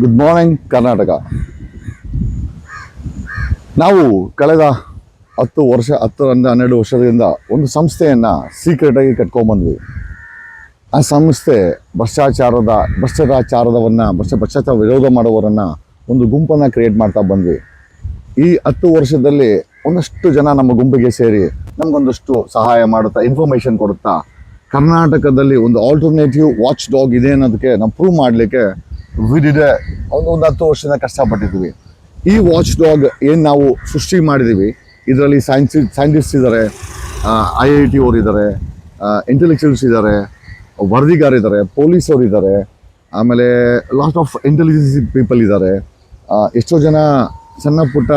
Good morning Karnataka ನಾವು ಕಳೆದ ಹತ್ತು ವರ್ಷ ಹತ್ತರಿಂದ ಹನ್ನೆರಡು ವರ್ಷದಿಂದ ಒಂದು ಸಂಸ್ಥೆಯನ್ನು ಸೀಕ್ರೆಟಾಗಿ ಕಟ್ಕೊಂಡ್ಬಂದ್ವಿ ಆ ಸಂಸ್ಥೆ ಭ್ರಷ್ಟಾಚಾರದ, ಭ್ರಷ್ಟಾಚಾರದವನ್ನು, ಭ್ರಷ್ಟ, ಭ್ರಷ್ಟಾಚಾರ ವಿರೋಧ ಮಾಡುವವರನ್ನು ಒಂದು ಗುಂಪನ್ನು ಕ್ರಿಯೇಟ್ ಮಾಡ್ತಾ ಬಂದ್ವಿ. ಈ ಹತ್ತು ವರ್ಷದಲ್ಲಿ ಒಂದಷ್ಟು ಜನ ನಮ್ಮ ಗುಂಪಿಗೆ ಸೇರಿ ನಮಗೊಂದಷ್ಟು ಸಹಾಯ ಮಾಡುತ್ತಾ ಇನ್ಫಾರ್ಮೇಷನ್ ಕೊಡುತ್ತಾ, ಕರ್ನಾಟಕದಲ್ಲಿ ಒಂದು ಆಲ್ಟರ್ನೇಟಿವ್ ವಾಚ್ ಡಾಗ್ ಇದೆ ಅನ್ನೋದಕ್ಕೆ ನಾವು ಪ್ರೂವ್ ಮಾಡಲಿಕ್ಕೆ ವಿಡಿದೆ. ಒಂದು ಒಂದು ಹತ್ತು ವರ್ಷದಿಂದ ಕಷ್ಟಪಟ್ಟಿದ್ದೀವಿ. ಈ ವಾಚ್ ಡಾಗ್ ಏನು ನಾವು ಸೃಷ್ಟಿ ಮಾಡಿದ್ದೀವಿ, ಇದರಲ್ಲಿ ಸೈನ್ಸ್ ಸೈಂಟಿಸ್ಟ್ ಇದ್ದಾರೆ ಐ ಐ ಟಿ ಅವರು ಇದ್ದಾರೆ ಇಂಟೆಲೆಕ್ಚುಯಲ್ಸ್ ಇದ್ದಾರೆ ವರದಿಗಾರಿದ್ದಾರೆ ಪೊಲೀಸರು ಇದ್ದಾರೆ ಆಮೇಲೆ ಲಾಟ್ ಆಫ್ ಇಂಟೆಲಿಜೆನ್ಸ್ ಪೀಪಲ್ ಇದ್ದಾರೆ ಎಷ್ಟೋ ಜನ ಸಣ್ಣ ಪುಟ್ಟ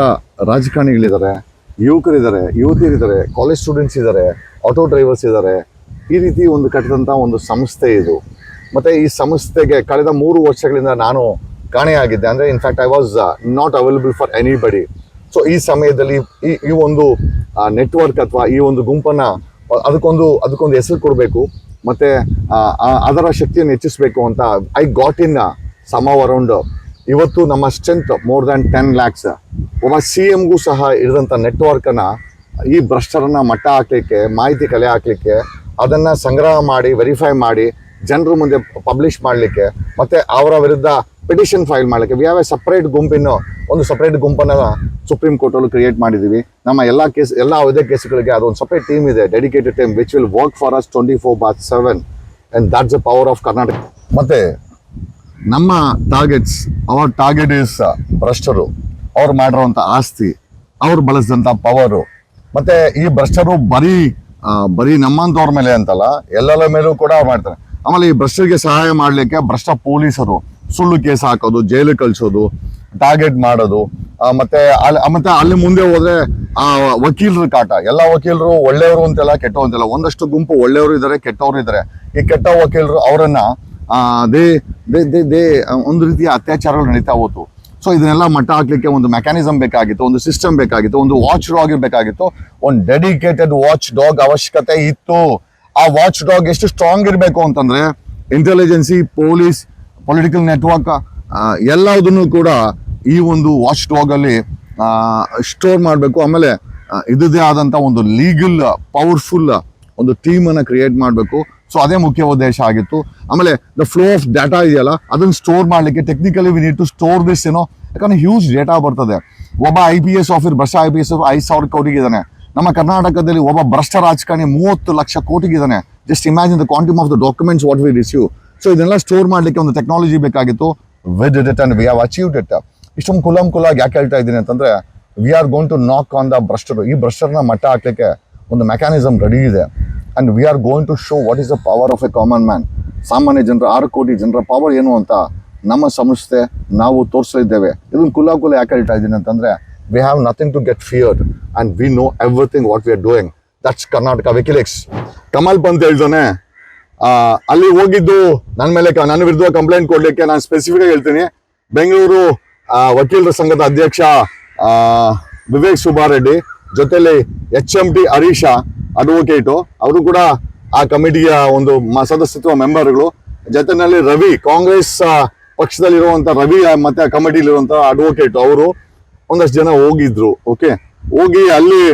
ರಾಜಕಾರಣಿಗಳಿದ್ದಾರೆ ಯುವಕರಿದ್ದಾರೆ ಯುವತಿಯರಿದ್ದಾರೆ ಕಾಲೇಜ್ ಸ್ಟೂಡೆಂಟ್ಸ್ ಇದ್ದಾರೆ ಆಟೋ ಡ್ರೈವರ್ಸ್ ಇದ್ದಾರೆ ಈ ರೀತಿ ಒಂದು ಕಟ್ಟಿದಂಥ ಒಂದು ಸಂಸ್ಥೆ ಇದು. ಮತ್ತು ಈ ಸಂಸ್ಥೆಗೆ ಕಳೆದ ಮೂರು ವರ್ಷಗಳಿಂದ ನಾನು ಕಾಣೆಯಾಗಿದ್ದೆ. ಅಂದರೆ in fact I was not available for anybody so ಈ ಸಮಯದಲ್ಲಿ ಈ ಈ ಒಂದು ನೆಟ್ವರ್ಕ್ ಅಥವಾ ಈ ಒಂದು ಗುಂಪನ್ನು ಅದಕ್ಕೊಂದು ಅದಕ್ಕೊಂದು ಹೆಸರು ಕೊಡಬೇಕು. ಮತ್ತು ಅದರ ಶಕ್ತಿಯನ್ನು ಹೆಚ್ಚಿಸಬೇಕು ಅಂತ ಐ ಗಾಟ್ ಇನ್ ಸಮ ಅರೌಂಡ್ ಇವತ್ತು ನಮ್ಮ strength more than ten lakhs ಒಬ್ಬ ಸಿ ಎಮ್ಗೂ ಸಹ ಇರಿದಂಥ ನೆಟ್ವರ್ಕನ್ನು ಈ ಭ್ರಷ್ಟರನ್ನು ಮಟ್ಟ ಹಾಕಲಿಕ್ಕೆ, ಮಾಹಿತಿ ಕಲೆ ಹಾಕಲಿಕ್ಕೆ, ಅದನ್ನು ಸಂಗ್ರಹ ಮಾಡಿ ವೆರಿಫೈ ಮಾಡಿ ಜನರ ಮುಂದೆ ಪಬ್ಲಿಷ್ ಮಾಡಲಿಕ್ಕೆ, ಮತ್ತು ಅವರ ವಿರುದ್ಧ ಪಿಟಿಷನ್ ಫೈಲ್ ಮಾಡಲಿಕ್ಕೆ. ವಿ ಹ್ಯಾವ್ ಎ ಸಪ್ರೇಟ್ ಗುಂಪಿನ ಒಂದು ಸಪ್ರೇಟ್ ಗುಂಪನ್ನು ಸುಪ್ರೀಂ ಕೋರ್ಟಲ್ಲೂ ಕ್ರಿಯೇಟ್ ಮಾಡಿದ್ದೀವಿ. ನಮ್ಮ ಎಲ್ಲ ಕೇಸ್ ಎಲ್ಲ ಯಾವುದೇ ಕೇಸ್ಗಳಿಗೆ ಅದೊಂದು ಸಪ್ರೇಟ್ ಟೀಮ್ ಇದೆ dedicated team which will work for us twenty four bar seven and that's the power of Karnataka ಮತ್ತು, ನಮ್ಮ ಟಾರ್ಗೆಟ್ಸ್ ಅವರ್ ಟಾರ್ಗೆಟ್ ಇಸ್ ಭ್ರಷ್ಟರು. ಅವ್ರು ಮಾಡಿರೋಂಥ ಆಸ್ತಿ, ಅವ್ರು ಬಳಸಿದಂಥ ಪವರು ಮತ್ತೆ ಈ ಭ್ರಷ್ಟರು ಬರೀ ಬರೀ ನಮ್ಮಂತವ್ರ ಮೇಲೆ ಅಂತಲ್ಲ ಎಲ್ಲರ ಮೇಲೂ ಕೂಡ ಮಾಡ್ತಾರೆ. ಆಮೇಲೆ ಈ ಭ್ರಷ್ಟರಿಗೆ ಸಹಾಯ ಮಾಡಲಿಕ್ಕೆ ಭ್ರಷ್ಟ ಪೊಲೀಸರು. ಸುಳ್ಳು ಕೇಸ್ ಹಾಕೋದು, ಜೈಲು ಕಳಿಸೋದು ಟಾರ್ಗೆಟ್ ಮಾಡೋದು ಮತ್ತೆ ಅಲ್ಲಿ ಮತ್ತೆ ಅಲ್ಲಿ ಮುಂದೆ ಹೋದ್ರೆ, ಆ, ವಕೀಲರ ಕಾಟ. ಎಲ್ಲ ವಕೀಲರು ಒಳ್ಳೆಯವರು ಅಂತೆಲ್ಲ, ಕೆಟ್ಟವರು ಅಂತೆಲ್ಲ. ಒಂದಷ್ಟು ಗುಂಪು ಒಳ್ಳೆಯವರು ಇದ್ದಾರೆ ಕೆಟ್ಟವರು ಇದ್ದಾರೆ ಈ ಕೆಟ್ಟ ವಕೀಲರು ಅವರನ್ನ ದೇ ದೇ ದೇ ದೇ, ಒಂದು ರೀತಿಯ ಅತ್ಯಾಚಾರಗಳು ನಡೀತಾ ಹೋತು. ಸೊ ಇದನ್ನೆಲ್ಲ ಮಟ್ಟ ಹಾಕ್ಲಿಕ್ಕೆ ಒಂದು ಮೆಕ್ಯಾನಿಸಮ್ ಬೇಕಾಗಿತ್ತು, ಒಂದು ಸಿಸ್ಟಮ್ ಬೇಕಾಗಿತ್ತು, ಒಂದು ವಾಚ್ ಡಾಗ್ ಇರಬೇಕಾಗಿತ್ತು. ಒಂದು ಡೆಡಿಕೇಟೆಡ್ ವಾಚ್ ಡಾಗ್ ಅವಶ್ಯಕತೆ ಇತ್ತು. ಆ ವಾಚ್ ಡಾಗ್ ಎಷ್ಟು ಸ್ಟ್ರಾಂಗ್ ಇರಬೇಕು ಅಂತಂದ್ರೆ ಇಂಟೆಲಿಜೆನ್ಸಿ ಪೊಲೀಸ್ ಪೊಲಿಟಿಕಲ್ ನೆಟ್ವರ್ಕ್ ಎಲ್ಲದನ್ನು ಕೂಡ ಈ ಒಂದು ವಾಚ್ ಡಾಗ್ ಅಲ್ಲಿ ಸ್ಟೋರ್ ಮಾಡಬೇಕು. ಆಮೇಲೆ ಇದದೇ ಆದಂಥ ಒಂದು ಲೀಗಲ್ ಪವರ್ಫುಲ್ ಒಂದು ಟೀಮ್ ಅನ್ನ ಕ್ರಿಯೇಟ್ ಮಾಡಬೇಕು. ಸೊ ಅದೇ ಮುಖ್ಯ ಉದ್ದೇಶ ಆಗಿತ್ತು. ಆಮೇಲೆ ದ ಫ್ಲೋ ಆಫ್ ಡಾಟಾ ಇದೆಯಲ್ಲ, ಅದನ್ನ ಸ್ಟೋರ್ ಮಾಡಲಿಕ್ಕೆ technically we need to store this ಏನೋ ಯಾಕಂದ್ರೆ ಹ್ಯೂಜ್ ಡೇಟಾ ಬರ್ತದೆ. ಒಬ್ಬ ಐ ಪಿ ಎಸ್ ಆಫೀಸರ್ ಬಸ್ ಐ ಪಿ ಎಸ್ ಐದು ಸಾವಿರ ಕೋಟಿಗೆ ಇದ್ದಾನೆ ನಮ್ಮ ಕರ್ನಾಟಕದಲ್ಲಿ ಒಬ್ಬ ಭ್ರಷ್ಟ ರಾಜಕಾರಣಿ ಮೂವತ್ತು lakh ಕೋಟಿಗಿದ್ದಾನೆ just imagine the quantum of the documents what we receive so ಇದನ್ನೆಲ್ಲ ಸ್ಟೋರ್ ಮಾಡಲಿಕ್ಕೆ ಒಂದು ಟೆಕ್ನಾಲಜಿ ಬೇಕಾಗಿತ್ತು. With it and we have achieve it ಇಷ್ಟೊಂದು ಕುಲಂ ಕುಲಾಗಿ ಯಾಕೆ ಹೇಳ್ತಾ ಇದ್ದೀನಿ ಅಂತಂದರೆ we are going to knock on the ಭ್ರಷ್ಟರು. ಈ ಭ್ರಷ್ಟರನ್ನ ಮಟ್ಟ ಹಾಕ್ಲಿಕ್ಕೆ ಒಂದು ಮೆಕ್ಯಾನಿಸಮ್ ರೆಡಿ ಇದೆ. And we are going to show what is the power of a common man ಸಾಮಾನ್ಯ ಜನರ, ಆರು ಕೋಟಿ ಜನರ ಪವರ್ ಏನು ಅಂತ ನಮ್ಮ ಸಂಸ್ಥೆ ನಾವು ತೋರಿಸಲಿದ್ದೇವೆ ಇದನ್ನು ಕುಲ ಕುಲ ಯಾಕೆ ಹೇಳ್ತಾ ಇದ್ದೀನಿ ಅಂತಂದ್ರೆ we have nothing to get feared, and we know everything what we are doing. That's Karnataka WikiLeaks Kamal Pant ಹೇಳ್ತಾನೆ. ಅಲ್ಲಿ ಹೋಗಿದ್ದು ನನ್ನ ಮೇಲೆ ನನ್ನ ವಿರುದ್ಧ ಕಂಪ್ಲೇಂಟ್ ಕೊಡಲಿಕ್ಕೆ ನಾನು ಸ್ಪೆಸಿಫಿಕ್ ಹೇಳ್ತೀನಿ. ಬೆಂಗಳೂರು ವಕೀಲರ ಸಂಘದ ಅಧ್ಯಕ್ಷ ವಿವೇಕ್ ಸುಬ್ಬಾರೆಡ್ಡಿ, ಜೊತೆಲಿ H M T Harisha advocate ಅವರು ಕೂಡ ಆ ಕಮಿಟಿಯ ಒಂದು ಸದಸ್ಯತ್ವ ಮೆಂಬರ್ಗಳು ಜೊತೆನಲ್ಲಿ ರವಿ, ಕಾಂಗ್ರೆಸ್ ಪಕ್ಷದಲ್ಲಿರುವಂಥ ರವಿ ಮತ್ತು ಆ ಕಮಿಟಿಲಿರುವಂಥ ಅಡ್ವೊಕೇಟ್ ಅವರು ಒಂದಷ್ಟು ಜನ ಹೋಗಿದ್ರು ಓಕೆ ಹೋಗಿ ಅಲ್ಲಿ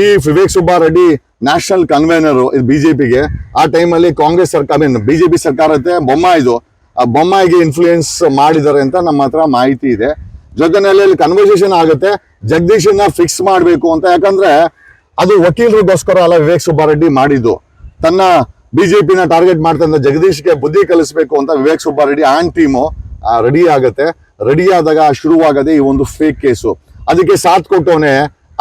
ಈ ವಿವೇಕ್ ಸುಬ್ಬಾರೆಡ್ಡಿ ನ್ಯಾಷನಲ್ ಜೆ ಬಿಜೆಪಿಗೆ ಆ ಟೈಮಲ್ಲಿ ಕಾಂಗ್ರೆಸ್ ಸರ್ಕಾರ ಐ ಮೀನ್ ಬಿಜೆಪಿ ಸರ್ಕಾರ ಐತೆ ಬೊಮ್ಮಾಯಿದು ಆ ಬೊಮ್ಮಾಯಿಗೆ ಇನ್ಫ್ಲೂಯೆನ್ಸ್ ಮಾಡಿದ್ದಾರೆ ಅಂತ ನಮ್ಮ ಹತ್ರ ಮಾಹಿತಿ ಇದೆ. ಜೊತೆನಲ್ಲಿ ಅಲ್ಲಿ ಕನ್ವರ್ಸೇಷನ್ ಆಗುತ್ತೆ, ಜಗದೀಶನ್ನ ಫಿಕ್ಸ್ ಮಾಡಬೇಕು ಅಂತ. ಯಾಕಂದ್ರೆ ಅದು ವಕೀಲರಿಗೋಸ್ಕರ ಅಲ್ಲ ವಿವೇಕ್ ಸುಬ್ಬಾರೆಡ್ಡಿ ಮಾಡಿದ್ದು. ತನ್ನ ಬಿಜೆಪಿನ ಟಾರ್ಗೆಟ್ ಮಾಡ್ತಾ ಜಗದೀಶ್ಗೆ ಬುದ್ಧಿ ಕಲಿಸಬೇಕು ಅಂತ Vivek Subbareddy and team ready ಆಗುತ್ತೆ. ರೆಡಿ ಆದಾಗ ಶುರುವಾಗದೆ ಈ ಒಂದು ಫೇಕ್ ಕೇಸು ಅದಕ್ಕೆ ಸಾಥ್ ಕೊಟ್ಟವನೇ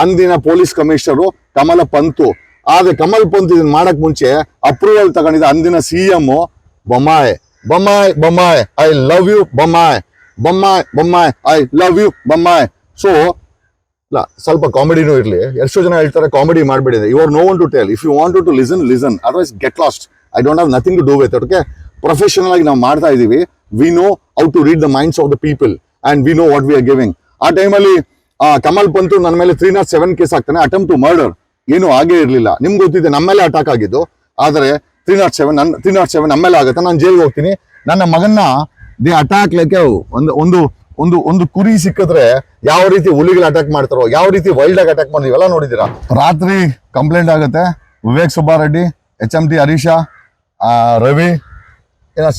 ಅಂದಿನ ಪೊಲೀಸ್ ಕಮಿಷನರು ಕಮಲ ಪಂತು. ಆದ್ರೆ ಕಮಲ್ ಪಂತ್ ಇದನ್ನ ಮಾಡಕ್ ಮುಂಚೆ ಅಪ್ರೂವಲ್ ತಗೊಂಡಿದ್ದ ಅಂದಿನ C M Bommai. Bommai Bommai I love you Bommai. Bommai Bommai I love you Bommai. So ಇಲ್ಲ, ಸ್ವಲ್ಪ ಕಾಮಿಡಿನೂ ಇರಲಿ. ಎಷ್ಟೋ ಜನ ಹೇಳ್ತಾರೆ comedy ಮಾಡಬೇಡಿದೆ. You are no one to tell if you want to listen listen otherwise get lost I don't have nothing to do with okay professional ಆಗಿ ನಾವು ಮಾಡ್ತಾ ಇದೀವಿ. We know how to read the minds of the people and we know what we are giving ಆ ಟೈಮಲ್ಲಿ ಕಮಲ್ ಪಂತು ನನ್ನ ಮೇಲೆ three not seven case ಆಗ್ತಾನೆ attempt to murder ಏನು ಆಗೇ ಇರಲಿಲ್ಲ. ನಿಮ್ಗೆ ಗೊತ್ತಿದೆ ನಮ್ಮ ಮೇಲೆ ಅಟ್ಯಾಕ್ ಆಗಿದ್ದು. ಆದರೆ ತ್ರೀ ನಾಟ್ ಸೆವೆನ್ ನನ್ನ ತ್ರೀ ನಾಟ್ ಸೆವೆನ್ ನಮ್ಮ ಮೇಲೆ ಆಗುತ್ತೆ, ನಾನು ಜೈಲ್ಗೆ ಹೋಗ್ತೀನಿ. ನನ್ನ ಮಗನ್ನ ದೇ ಅಟ್ಯಾಕ್ ಲೈಕ್ ಒಂದು ಒಂದು ಒಂದು ಒಂದು ಕುರಿ ಸಿಕ್ಕಿದ್ರೆ ಯಾವ ರೀತಿ ಹುಲಿಗಳು ಅಟ್ಯಾಕ್ ಮಾಡ್ತಾರೋ, ಯಾವ ರೀತಿ ವೈಲ್ಡ್ ಆಗಿ ಅಟ್ಯಾಕ್ ಮಾಡಿ ಇವೆಲ್ಲ ನೋಡಿದ್ದೀರಾ? ರಾತ್ರಿ ಕಂಪ್ಲೇಂಟ್ ಆಗುತ್ತೆ. Vivek Subbareddy H M T Harisha Ravi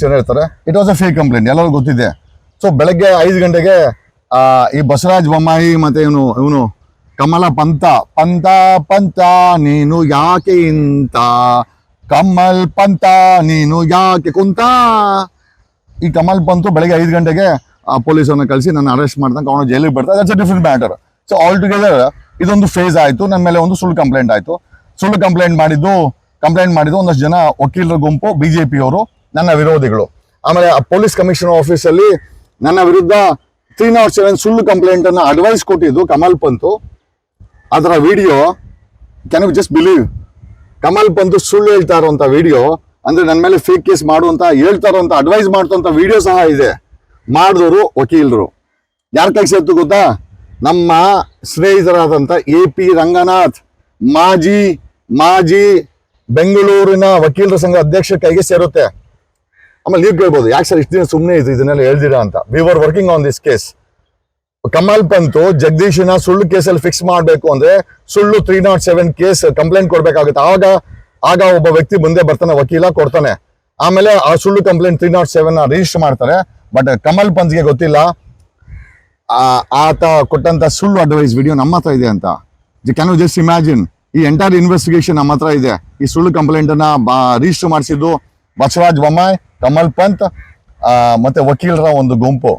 sir ಹೇಳ್ತಾರೆ it was a fake complaint ಎಲ್ಲರಿಗೂ ಗೊತ್ತಿದೆ. ಸೊ ಬೆಳಗ್ಗೆ ಐದು ಗಂಟೆಗೆ ಈ ಬಸವರಾಜ್ ಬೊಮ್ಮಾಯಿ ಮತ್ತೆ ಇವನು ಇವನು ಕಮಲ ಪಂತ ಪಂತ ಪಂತ, ನೀನು ಯಾಕೆ ಇಂತ? ಕಮಲ್ ಪಂತ, ನೀನು ಯಾಕೆ ಕುಂತ? ಈ ಕಮಲ್ ಪಂತು ಬೆಳಗ್ಗೆ ಐದು ಗಂಟೆಗೆ ಪೊಲೀಸರನ್ನ ಕಳಿಸಿ ನನ್ನ ಅರೆಸ್ಟ್ ಮಾಡ್ದಂಗೆ ಅವನು ಜೈಲಿಗೆ ಬರ್ತಾ that's a different matter so all together ಇದೊಂದು ಫೇಸ್ ಆಯಿತು ನನ್ನ ಮೇಲೆ ಒಂದು ಸುಳ್ಳು ಕಂಪ್ಲೇಂಟ್ ಆಯಿತು. ಸುಳ್ಳು ಕಂಪ್ಲೇಂಟ್ ಮಾಡಿದ್ದು ಕಂಪ್ಲೇಂಟ್ ಮಾಡಿದ್ದು ಒಂದಷ್ಟು ಜನ ವಕೀಲರ ಗುಂಪು ಬಿ ಜೆ ಪಿಯವರು ನನ್ನ ವಿರೋಧಿಗಳು. ಆಮೇಲೆ ಆ ಪೊಲೀಸ್ ಕಮಿಷನರ್ ಆಫೀಸಲ್ಲಿ ನನ್ನ ವಿರುದ್ಧ ತ್ರೀ ನಾಟ್ ಸೆವೆನ್ ಸುಳ್ಳು ಕಂಪ್ಲೇಂಟ್ ಅನ್ನ ಅಡ್ವೈಸ್ ಕೊಟ್ಟಿದ್ದು ಕಮಲ್ ಪಂತು. ಅದರ video can you just believe Kamal Pant ಸುಳ್ಳು ಹೇಳ್ತಾ ಇರುವಂಥ ವಿಡಿಯೋ ಅಂದ್ರೆ ನನ್ನ ಮೇಲೆ ಫೇಕ್ ಕೇಸ್ ಮಾಡುವಂತ, ಹೇಳ್ತಾ ಇರುವಂಥ ಅಡ್ವೈಸ್ ಮಾಡ್ತಂಥ ವಿಡಿಯೋ ಸಹ ಇದೆ. ಮಾಡಿದವರು ವಕೀಲರು. ಯಾರ ಕೈ ಸೇರ್ತು ಗೊತ್ತಾ? ನಮ್ಮ ಸ್ನೇಹಿತರಾದಂಥ ಎ ಪಿ ರಂಗನಾಥ್, ಮಾಜಿ ಮಾಜಿ ಬೆಂಗಳೂರಿನ ವಕೀಲರ ಸಂಘ ಅಧ್ಯಕ್ಷ ಕೈಗೆ ಸೇರುತ್ತೆ. ಆಮೇಲೆ ನೀವು ಕೇಳ್ಬೋದು, ಯಾಕೆ ಸರ್ ಇಷ್ಟು ದಿನ ಸುಮ್ಮನೆ ಇದು ಇದನ್ನೆಲ್ಲ ಹೇಳ್ದಿರಾ ಅಂತ? We were working on this case Kamal Pant ಜಗದೀಶನ ಸುಳ್ಳು ಕೇಸಲ್ಲಿ ಫಿಕ್ಸ್ ಮಾಡಬೇಕು ಅಂದ್ರೆ ಸುಳ್ಳು three nought seven case complaint ಕೊಡ್ಬೇಕಾಗುತ್ತೆ. ಆಗ ಆಗ ಒಬ್ಬ ವ್ಯಕ್ತಿ ಮುಂದೆ ಬರ್ತಾನೆ, ವಕೀಲ ಕೊಡ್ತಾನೆ. ಆಮೇಲೆ ಆ ಸುಳ್ಳು complaint three nought seven register ಮಾಡ್ತಾರೆ. ಬಟ್ ಕಮಲ್ ಪಂತ್ಗೆ ಗೊತ್ತಿಲ್ಲ. ಆತ ಕೊಟ್ಟಂತ ಸುಳ್ಳು ಅಡ್ವೈಸ್ ವಿಡಿಯೋ ನಮ್ಮ ಹತ್ರ ಇದೆ ಅಂತ. ಕ್ಯಾನ್ ಯು ಜಸ್ಟ್ ಇಮ್ಯಾಜಿನ್ ಈ ಎಂಟೈರ್ ಇನ್ವೆಸ್ಟಿಗೇಷನ್ ನಮ್ಮ ಹತ್ರ ಇದೆ. ಈ ಸುಳ್ಳು ಕಂಪ್ಲೇಂಟ್ ಅನ್ನ ರಿಜಿಸ್ಟರ್ ಮಾಡಿಸಿದ್ದು ಬಸವರಾಜ್ ಬೊಮ್ಮಾಯಿ ಕಮಲ್ ಪಂತ್ ಮತ್ತೆ ವಕೀಲರ ಒಂದು ಗುಂಪು.